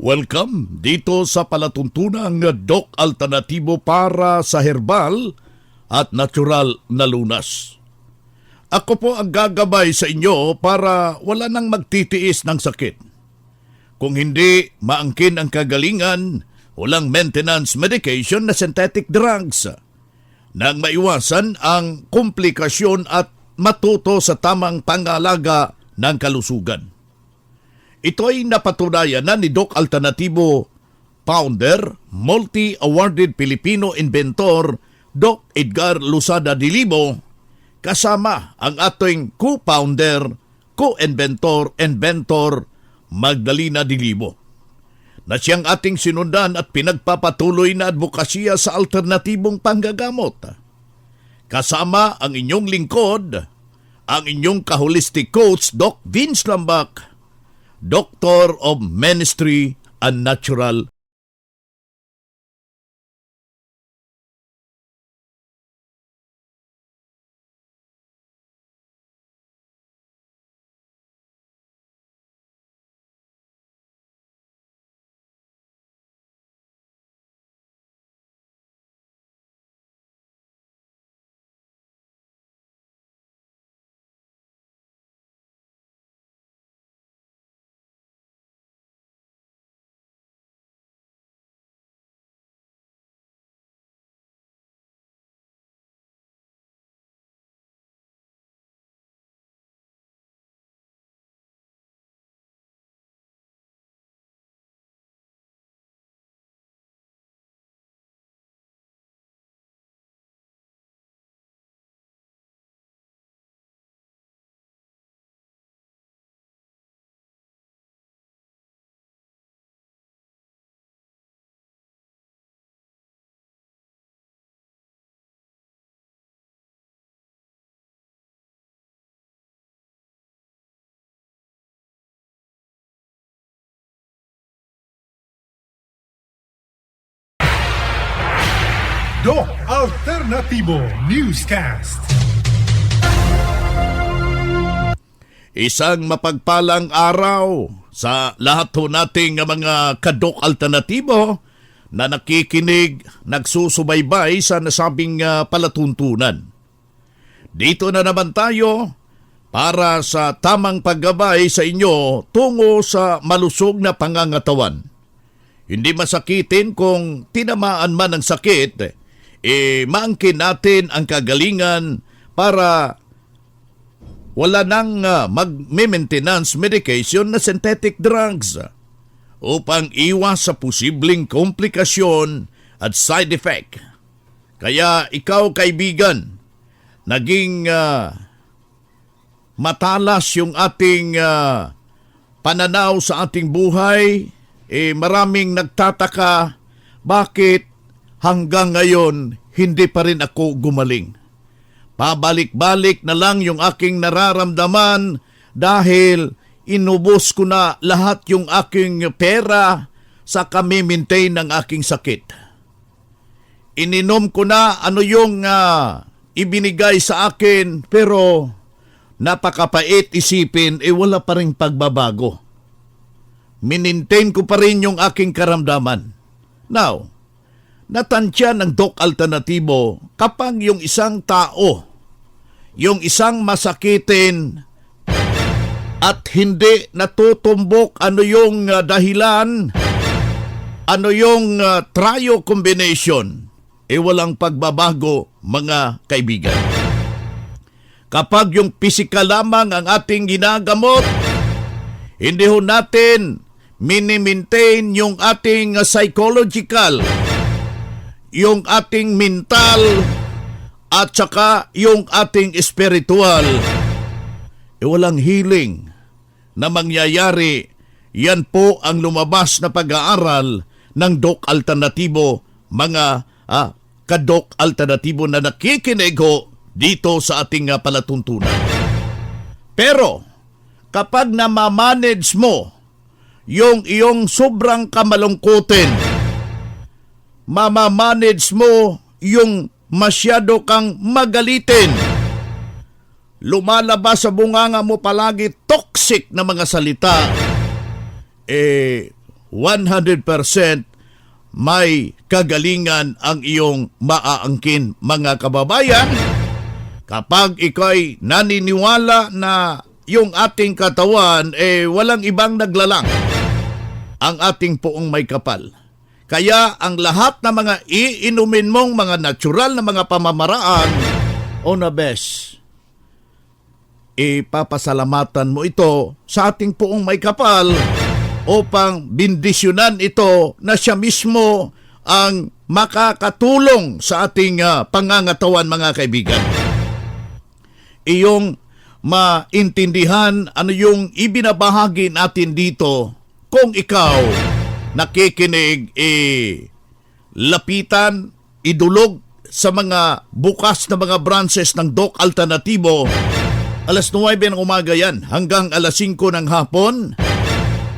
Welcome dito sa palatuntunang Doc Alternatibo para sa herbal at natural na lunas. Ako po ang gagabay sa inyo para wala nang magtitiis ng sakit. Kung hindi maangkin ang kagalingan, walang maintenance medication na synthetic drugs. Nang maiwasan ang komplikasyon at matuto sa tamang pangalaga ng kalusugan. Ito ay napatunayan na ni Doc Alternativo, founder, multi-awarded Filipino inventor, Doc Edgar Lusada Dilibo, kasama ang ating co-founder, co-inventor, inventor, Magdalena Dilibo na siyang ating sinundan at pinagpapatuloy na advokasya sa alternatibong panggagamot. Kasama ang inyong lingkod, ang inyong kaholistic coach, Doc Vince Lambak, Doctor of Ministry and Natural Doc Alternativo Newscast. Isang mapagpalang araw sa lahat ho nating mga kadok alternatibo na nakikinig, nagsusubaybay sa nasabing ah, palatuntunan. Dito na naman tayo para sa tamang paggabay sa inyo tungo sa malusog na pangangatawan. Hindi masakitin kung tinamaan man ng sakit, eh maangkin natin ang kagalingan para wala nang uh, mag-maintenance medication na synthetic drugs upang iwas sa posibleng komplikasyon at side effect. Kaya ikaw kaibigan, naging ah, matalas yung ating ah, pananaw sa ating buhay, eh maraming nagtataka bakit hanggang ngayon hindi pa rin ako gumaling. Pabalik-balik na lang yung aking nararamdaman dahil inubos ko na lahat yung aking pera sa kami-maintain ng aking sakit. Ininom ko na ano yung ah, ibinigay sa akin pero napakapait isipin eh wala pa rin pagbabago. Minintain ko pa rin yung aking karamdaman. Now, natansya ng Doc Alternatibo kapag yung isang tao, yung isang masakitin at hindi natutumbok ano yung uh, dahilan, ano yung uh, trio combination, eh walang pagbabago mga kaibigan. Kapag yung physical lamang ang ating ginagamot, hindi ho natin mini-maintain yung ating uh, psychological, yung ating mental, at saka yung ating spiritual. E walang healing na mangyayari. Yan po ang lumabas na pag-aaral ng Doc Alternatibo, mga ah, kadok alternatibo na nakikinig ho dito sa ating ah, palatuntunan. Pero, kapag namamanage mo yung iyong sobrang kamalungkutin, mamamanage mo yung masyado kang magalitin, lumalabas sa bunganga mo palagi toxic na mga salita, eh 100% may kagalingan ang iyong maaangkin mga kababayan. Kapag ikay naniniwala na yung ating katawan eh walang ibang naglalang. Ang ating poong may kapal. Kaya ang lahat ng mga iinumin mong mga natural na mga pamamaraan o na best, ipapasalamatan mo ito sa ating poong may kapal upang bindisyonan ito na siya mismo ang makakatulong sa ating ah, pangangatawan mga kaibigan. Iyong maintindihan ano yung ibinabahagi natin dito kung ikaw nakikinig eh lapitan, idulog sa mga bukas na mga branches ng Doc Alternatibo alas 9 ng umaga yan hanggang alas 5 ng hapon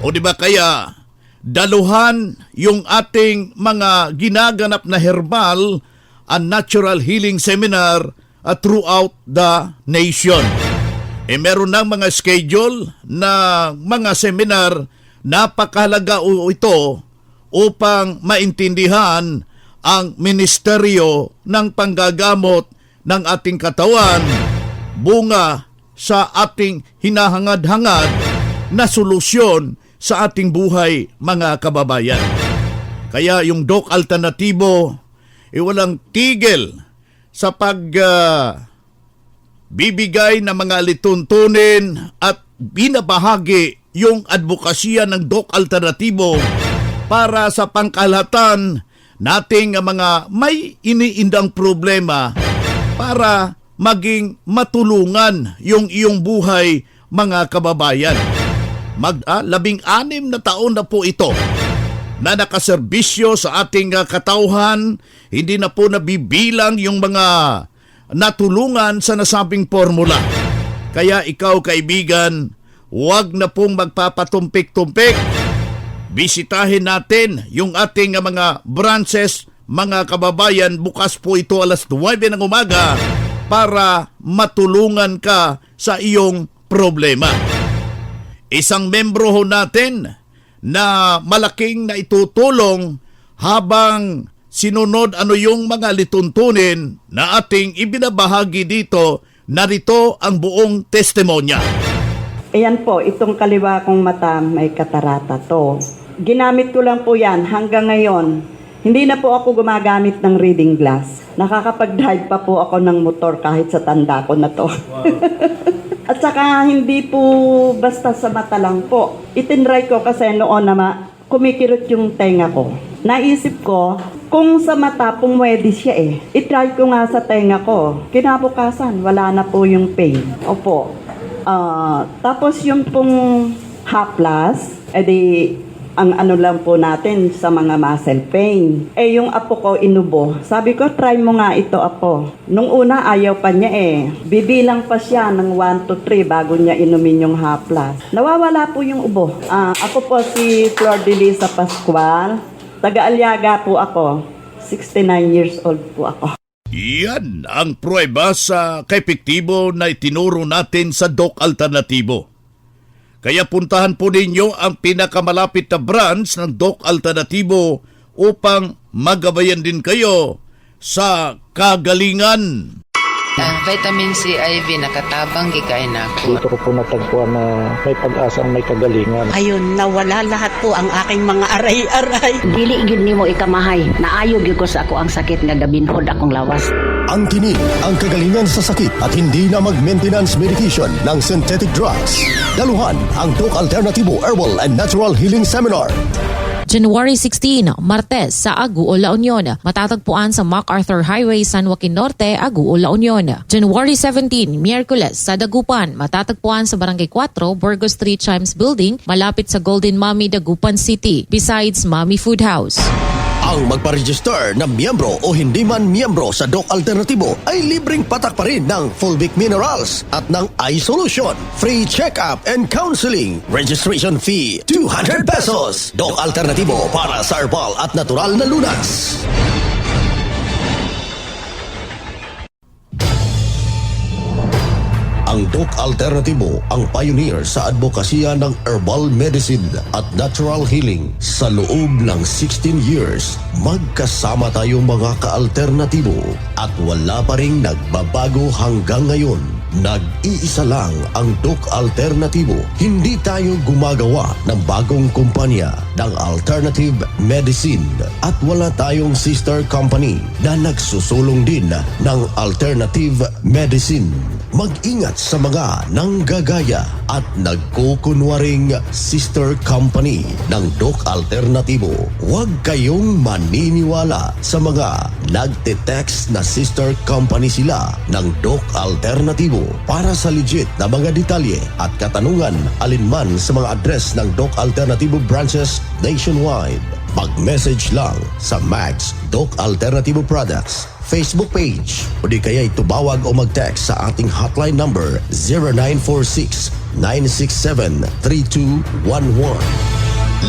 o di ba kaya daluhan yung ating mga ginaganap na herbal and natural healing seminar uh, throughout the nation. E meron ng mga schedule na mga seminar napakahalaga o ito upang maintindihan ang ministeryo ng panggagamot ng ating katawan bunga sa ating hinahangad-hangad na solusyon sa ating buhay mga kababayan. Kaya yung Doc Alternatibo, eh walang tigil sa pag ah, bibigay ng mga lituntunin at binabahagi yung advokasya ng Doc Alternatibo para sa pangkalahatan nating mga may iniindang problema para maging matulungan yung iyong buhay mga kababayan. Mag, ah, labing anim na taon na po ito na nakaserbisyo sa ating ah, katauhan, hindi na po nabibilang yung mga natulungan sa nasabing formula. Kaya ikaw kaibigan, huwag na pong magpapatumpik-tumpik. Bisitahin natin yung ating mga branches, mga kababayan. Bukas po ito alas 9 ng umaga para matulungan ka sa iyong problema. Isang membro ho natin na malaking na itutulong habang sinunod ano yung mga lituntunin na ating ibinabahagi dito, narito ang buong testimonya. Ayan po, itong kaliwa kong mata may katarata to. Ginamit ko lang po yan hanggang ngayon. Hindi na po ako gumagamit ng reading glass. Nakakapag-drive pa po ako ng motor kahit sa tanda ko na to. At saka hindi po basta sa mata lang po. Itinry ko kasi noon na ma- kumikirot yung tenga ko. Naisip ko, kung sa mata pumwede siya eh. Itry ko nga sa tenga ko. Kinabukasan, wala na po yung pain. Opo. Ah, tapos yung pong haplas, edi ang ano lang po natin sa mga muscle pain. Eh yung apo ko inubo. Sabi ko, try mo nga ito apo. Nung una ayaw pa niya eh. Bibilang pa siya ng 1 to 3 bago niya inumin yung haplas. Nawawala po yung ubo. Ah, ako po si Flor de Lisa Pascual. Taga-Aliaga po ako. 69 years old po ako. Yan ang prueba sa kaepektibo na itinuro natin sa Doc Alternatibo. Kaya puntahan po ninyo ang pinakamalapit na branch ng Doc Alternatibo upang magabayan din kayo sa kagalingan. Ang vitamin C IV nakatabang gikay na ako. Dito ko po natagpuan na may pag-asang may kagalingan. Ayun, nawala lahat po ang aking mga aray-aray. Dili gyud nimo ikamahay. Naayo gyud ko sa ako ang sakit nga gabinhod akong lawas. Ang tinig, ang kagalingan sa sakit at hindi na mag-maintenance medication ng synthetic drugs. Daluhan ang Doc Alternativo Herbal and Natural Healing Seminar. January 16, Martes sa Aguo, La Union. Matatagpuan sa MacArthur Highway, San Joaquin Norte, Aguo, La Union. January 17, Miyerkules sa Dagupan. Matatagpuan sa Barangay 4, Burgos 3 Chimes Building, malapit sa Golden Mami, Dagupan City. Besides Mami Food House. Ang magparegister na miyembro o hindi man miyembro sa Doc Alternativo ay libreng patak pa rin ng Fulvic Minerals at ng iSolution. Free check-up and counseling. Registration fee, 200 pesos. Doc Alternativo para sa herbal at natural na lunas. Ang Doc Alternativo ang pioneer sa advokasya ng herbal medicine at natural healing. Sa loob ng 16 years, magkasama tayong mga ka-alternatibo at wala pa rin nagbabago hanggang ngayon. Nag-iisa lang ang Doc Alternativo. Hindi tayo gumagawa ng bagong kumpanya ng alternative medicine at wala tayong sister company na nagsusulong din ng alternative medicine. Mag-ingat sa mga nanggagaya at nagkukunwaring sister company ng Doc Alternativo. Huwag kayong maniniwala sa mga nagte-text na sister company sila ng Doc Alternativo. Para sa legit na mga detalye at katanungan alinman sa mga address ng Doc Alternativo branches nationwide. Mag-message lang sa Max Doc Alternativo Products Facebook page o di kaya tumawag o mag-text sa ating hotline number 0946-967-3211.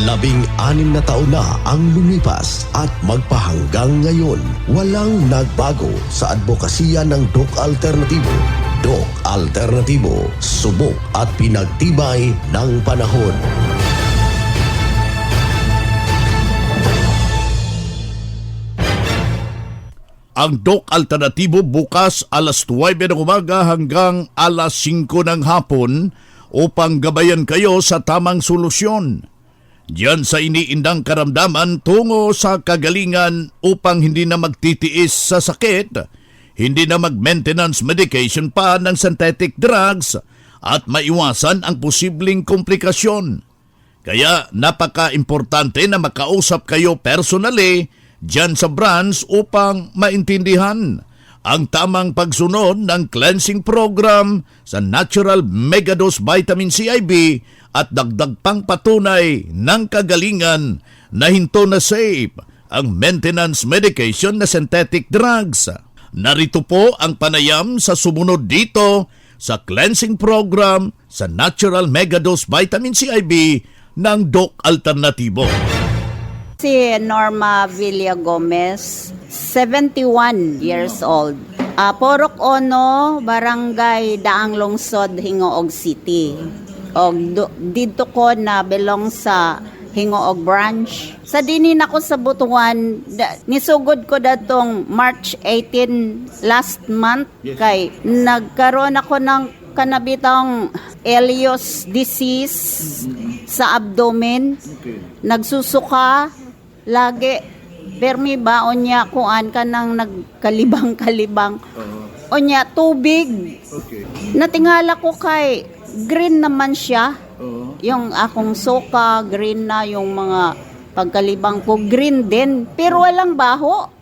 Labing anim na taon na ang lumipas at magpahanggang ngayon, walang nagbago sa advokasya ng Doc Alternativo. Doc Alternativo, subok at pinagtibay ng panahon. Ang Doc Alternatibo bukas alas 9 ng umaga hanggang alas 5 ng hapon upang gabayan kayo sa tamang solusyon. Diyan sa iniindang karamdaman tungo sa kagalingan upang hindi na magtitiis sa sakit, hindi na mag-maintenance medication pa ng synthetic drugs at maiwasan ang posibleng komplikasyon. Kaya napaka-importante na makausap kayo personally dyan sa branch upang maintindihan ang tamang pagsunod ng cleansing program sa Natural Megadose Vitamin CIB at dagdag pang patunay ng kagalingan na hinto na safe ang maintenance medication na synthetic drugs. Narito po ang panayam sa sumunod dito sa cleansing program sa Natural Megadose Vitamin CIB ng Doc Alternativo. Si Norma Villa Gomez, 71 years old. Ah, Porok Ono, Barangay Daang Lungsod, Hingoog City. Og do- dito ko na belong sa Hingoog branch. Sa dinin ako sa Butuan, da, nisugod ko datong March 18 last month kay nagkaroon ako ng kanabitang Elios disease sa abdomen. Nagsusuka lagi. Permi ba onya kuan ka nang nagkalibang-kalibang. Onya tubig. Natingala ko kay green naman siya. Yung akong soka, green na yung mga pagkalibang ko, green din. Pero walang baho.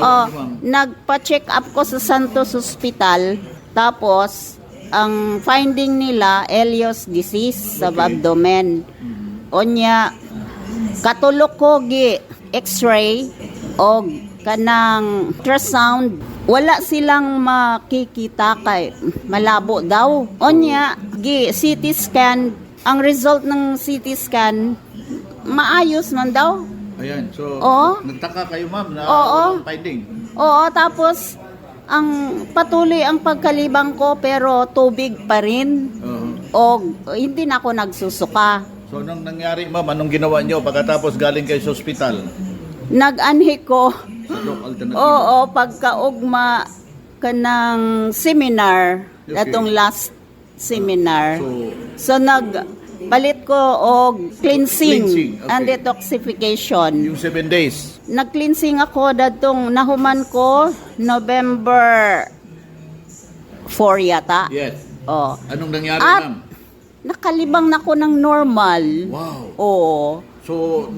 Oh, nagpa-check up ko sa Santos Hospital. Tapos, ang finding nila, Elios disease sa abdomen. Onya, katulok ko gi x-ray o kanang ultrasound. Wala silang makikita kay malabo daw. Onya gi CT scan. Ang result ng CT scan maayos man daw. Ayan, so Oo. nagtaka kayo ma'am na Oo. walang finding. oo tapos ang patuloy ang pagkalibang ko pero tubig pa rin. O hindi na ako nagsusuka So anong nangyari, ma'am? Anong ginawa nyo pagkatapos galing kayo sa ospital? Nag-anhi ko. Sa Doc? Oo, pagkaugma ka ng seminar, Okay. atong last seminar. So, So, nag palit ko og cleansing, Cleansing, okay. and detoxification. yung seven days. Nag-cleansing ako datong nahuman ko November 4 yata. Yes. Oh. Anong nangyari, At ma'am? Nakalibang na ko ng normal. Wow. Oo. So,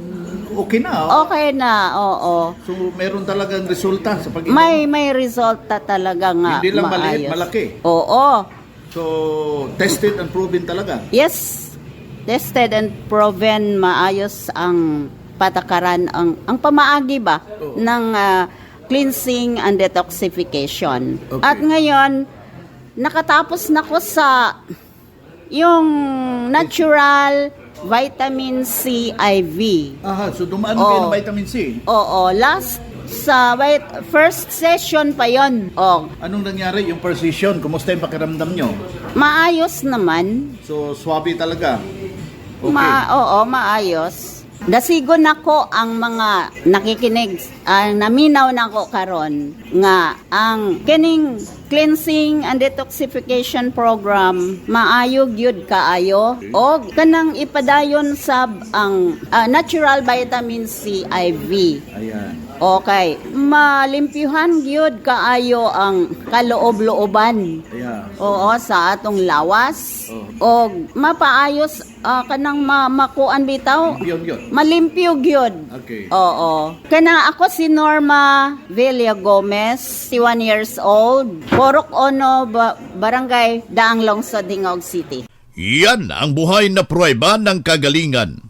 okay na. oh. Okay na, oo. So, meron talagang resulta sa pag May may resulta talaga nga Hindi lang maliit, maayos. malaki. Oo. So, tested and proven talaga. Yes. Tested and proven maayos ang patakaran ang ang pamaagi ba Oo. ng ah, cleansing and detoxification. Okay. At ngayon nakatapos na ko sa yung natural vitamin C IV. Aha, so dumaan Oo. kayo ng vitamin C. Oo, last sa wait, first session pa yon. Oh, Anong nangyari yung precision? Kumusta yung pakiramdam nyo? maayos naman. So, swabe talaga. Okay. Ma oo, maayos. Dasigon nako ang mga nakikinig, ang naminaw nako karon nga ang kining cleansing and detoxification program maayo gyud kaayo o kanang ipadayon sab ang ah, natural vitamin C IV. Ayan. Okay, malimpyuhan gyud kaayo ang kaloob-looban. Ayan. Oo, sa atong lawas. Oh. O mapaayos ah, kanang ma makuan bitaw. Yun, yun. Malimpyo gyud. Okay. Oo. Kana ako si Norma Villa Gomez, 61 years old, Porok Ono, Ba- Barangay Daang Lungsod, Hingog City. Yan ang buhay na pruweba ng kagalingan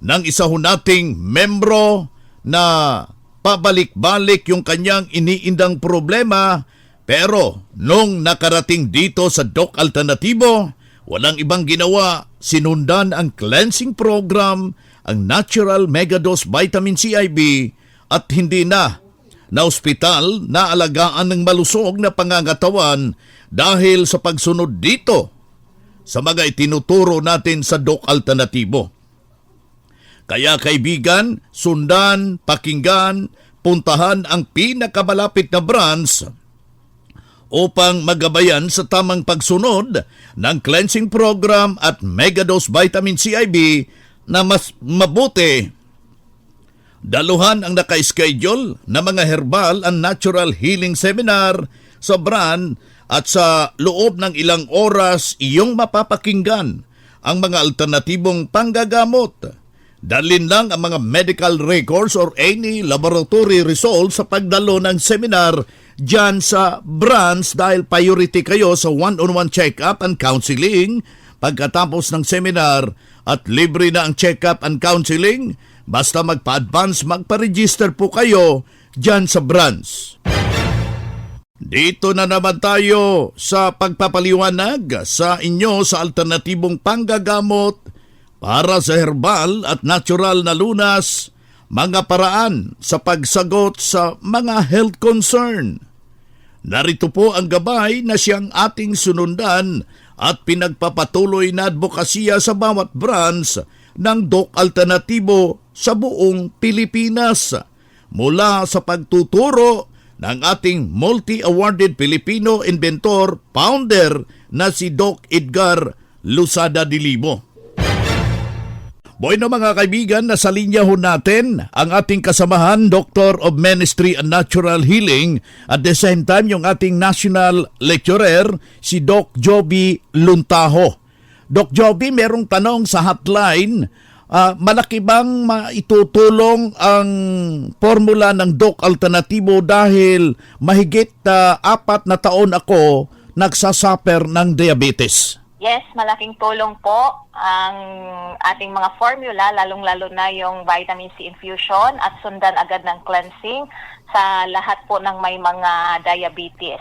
ng isa ho nating membro na pabalik-balik yung kanyang iniindang problema pero nung nakarating dito sa Doc Alternatibo, walang ibang ginawa, sinundan ang cleansing program, ang Natural Megadose Vitamin CIB at hindi na na ospital na alagaan ng malusog na pangangatawan dahil sa pagsunod dito sa mga itinuturo natin sa Doc Alternatibo. Kaya kaibigan, sundan, pakinggan, puntahan ang pinakamalapit na branch upang magabayan sa tamang pagsunod ng cleansing program at megadose vitamin CIB na mas mabuti. Daluhan ang naka-schedule na mga herbal and natural healing seminar sa brand at sa loob ng ilang oras iyong mapapakinggan ang mga alternatibong panggagamot. Dalin lang ang mga medical records or any laboratory results sa pagdalo ng seminar dyan sa branch dahil priority kayo sa one-on-one check-up and counseling pagkatapos ng seminar at libre na ang check-up and counseling basta magpa-advance magpa-register po kayo dyan sa branch. Dito na naman tayo sa pagpapaliwanag sa inyo sa alternatibong panggagamot para sa herbal at natural na lunas, mga paraan sa pagsagot sa mga health concern. Narito po ang gabay na siyang ating sunundan at pinagpapatuloy na advokasya sa bawat branch ng Doc Alternatibo sa buong Pilipinas mula sa pagtuturo ng ating multi-awarded Filipino inventor founder na si Doc Edgar Lusada Dilibo. Boy na mga kaibigan, nasa linya ho natin ang ating kasamahan, Doctor of Ministry and Natural Healing, at the same time yung ating national lecturer, si Doc Joby Luntaho. Doc Joby, merong tanong sa hotline, ah, malaki bang maitutulong ang formula ng Doc Alternatibo dahil mahigit ah, apat na taon ako nagsasuffer ng diabetes? Yes, malaking tulong po ang ating mga formula, lalong-lalo na yung vitamin C infusion at sundan agad ng cleansing sa lahat po ng may mga diabetes.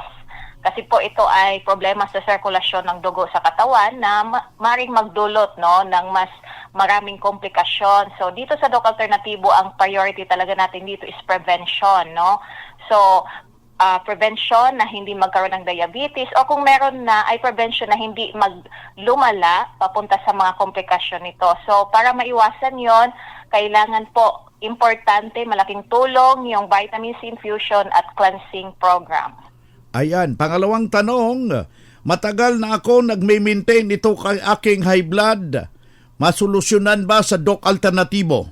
Kasi po ito ay problema sa sirkulasyon ng dugo sa katawan na ma- maring magdulot no ng mas maraming komplikasyon. So dito sa Doc Alternatibo ang priority talaga natin dito is prevention, no? So ah, prevention na hindi magkaroon ng diabetes o kung meron na ay prevention na hindi maglumala papunta sa mga komplikasyon nito. So para maiwasan yon, kailangan po importante, malaking tulong yung vitamin C infusion at cleansing program. Ayan, pangalawang tanong, matagal na ako nagme-maintain ito kay aking high blood. Masolusyonan ba sa Doc Alternatibo?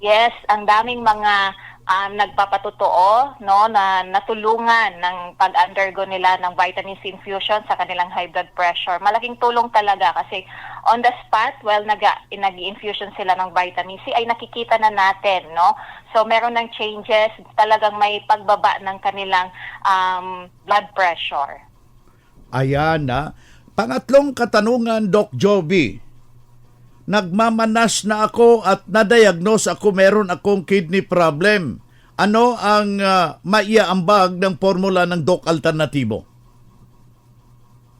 Yes, ang daming mga um, nagpapatotoo no na natulungan ng pag-undergo nila ng vitamin C infusion sa kanilang high blood pressure. Malaking tulong talaga kasi on the spot nag nag-infusion sila ng vitamin C ay nakikita na natin no. So meron ng changes, talagang may pagbaba ng kanilang um, blood pressure. Ayan na. Pangatlong katanungan, Doc Joby. Nagmamanas na ako at na-diagnose ako meron akong kidney problem. Ano ang uh, maiaambag ng formula ng Doc Alternatibo?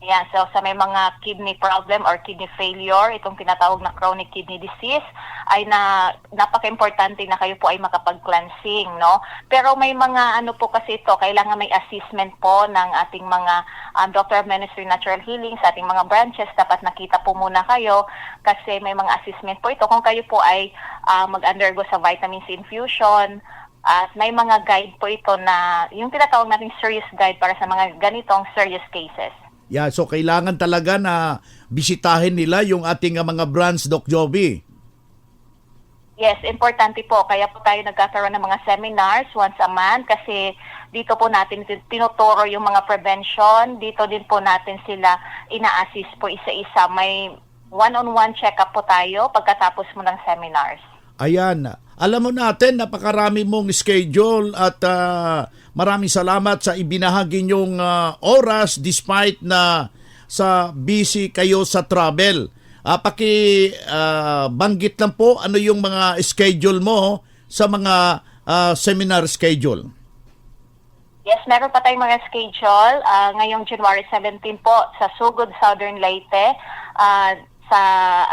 Yan, so sa may mga kidney problem or kidney failure, itong tinatawag na chronic kidney disease, ay na napaka-importante na kayo po ay makapag-cleansing, no? Pero may mga ano po kasi ito, kailangan may assessment po ng ating mga um, Doctor of Ministry Natural Healing sa ating mga branches, dapat nakita po muna kayo kasi may mga assessment po ito kung kayo po ay uh, mag-undergo sa vitamin C infusion, at may mga guide po ito na yung tinatawag nating serious guide para sa mga ganitong serious cases. Yeah, so kailangan talaga na bisitahin nila yung ating uh, mga branch, Doc Joby. Yes, importante po. Kaya po tayo nagkakaroon ng mga seminars once a month kasi dito po natin tin- tinuturo yung mga prevention. Dito din po natin sila ina-assist po isa-isa. May one-on-one check-up po tayo pagkatapos mo ng seminars. Ayan. Alam mo natin, napakarami mong schedule at ah, maraming salamat sa ibinahagi niyong ah, oras despite na sa busy kayo sa travel. Ah, paki ah, banggit lang po ano yung mga schedule mo sa mga ah, seminar schedule. Yes, meron pa tayong mga schedule. Ah, ngayong January 17 po sa Sugod, Southern Leyte. Ah, sa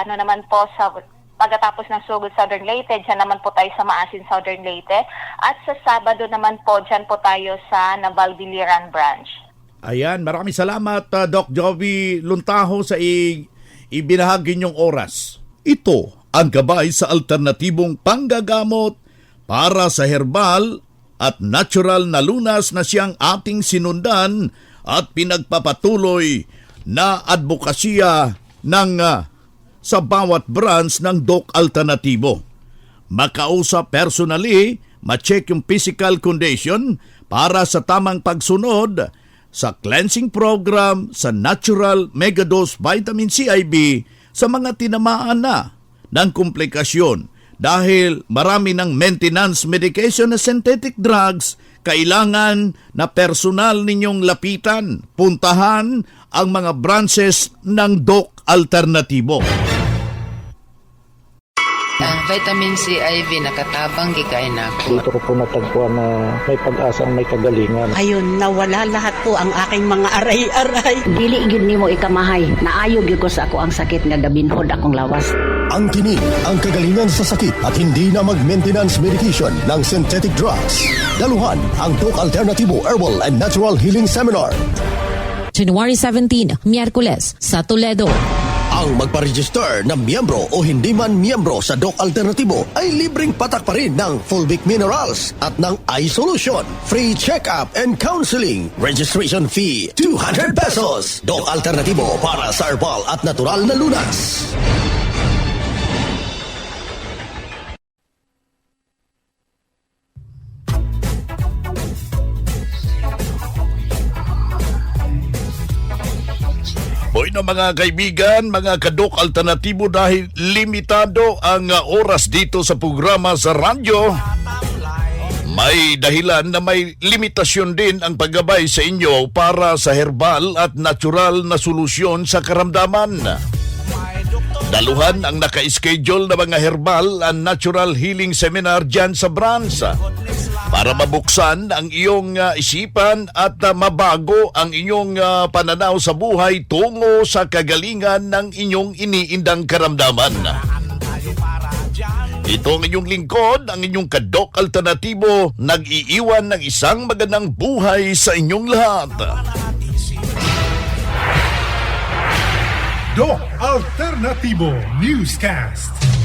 ano naman po sa pagkatapos ng Sugod Southern Leyte, dyan naman po tayo sa Maasin Southern Leyte. At sa Sabado naman po, dyan po tayo sa Navalbiliran Branch. Ayan, maraming salamat ah, Doc Joby Luntaho sa i- ibinahagi niyong oras. Ito ang gabay sa alternatibong panggagamot para sa herbal at natural na lunas na siyang ating sinundan at pinagpapatuloy na advokasya ng ah, sa bawat branch ng Doc Alternatibo. Makausap personally, ma-check yung physical condition para sa tamang pagsunod sa cleansing program sa Natural Megadose Vitamin CIB sa mga tinamaan na ng komplikasyon dahil marami ng maintenance medication na synthetic drugs kailangan na personal ninyong lapitan, puntahan ang mga branches ng Doc Alternatibo. Ang vitamin C IV nakatabang gikay na ako. Dito ko po natagpuan na may pag-asang may kagalingan. Ayun, nawala lahat po ang aking mga aray-aray. Dili gyud nimo ikamahay. Naayo gyud ko sa ako ang sakit nga gabinhod akong lawas. Ang tinig, ang kagalingan sa sakit at hindi na mag-maintenance medication ng synthetic drugs. Daluhan ang Doc Alternativo Herbal and Natural Healing Seminar. January 17, Miyerkules, sa Toledo. Ang magpa-register na miyembro o hindi man miyembro sa Doc Alternatibo ay libreng patak pa rin ng Fulvic Minerals at ng iSolution. Free check-up and counseling. Registration fee, 200 pesos. Doc Alternatibo para sa herbal at natural na lunas. Na mga kaibigan, mga kadok alternatibo dahil limitado ang uh, oras dito sa programa sa radyo. May dahilan na may limitasyon din ang paggabay sa inyo para sa herbal at natural na solusyon sa karamdaman. Daluhan ang naka-schedule na mga herbal and natural healing seminar dyan sa branch para mabuksan ang iyong uh, isipan at uh, mabago ang inyong uh, pananaw sa buhay tungo sa kagalingan ng inyong iniindang karamdaman. Ito ang inyong lingkod, ang inyong kadok alternatibo, nag-iiwan ng isang magandang buhay sa inyong lahat. Dok Alternatibo Newscast.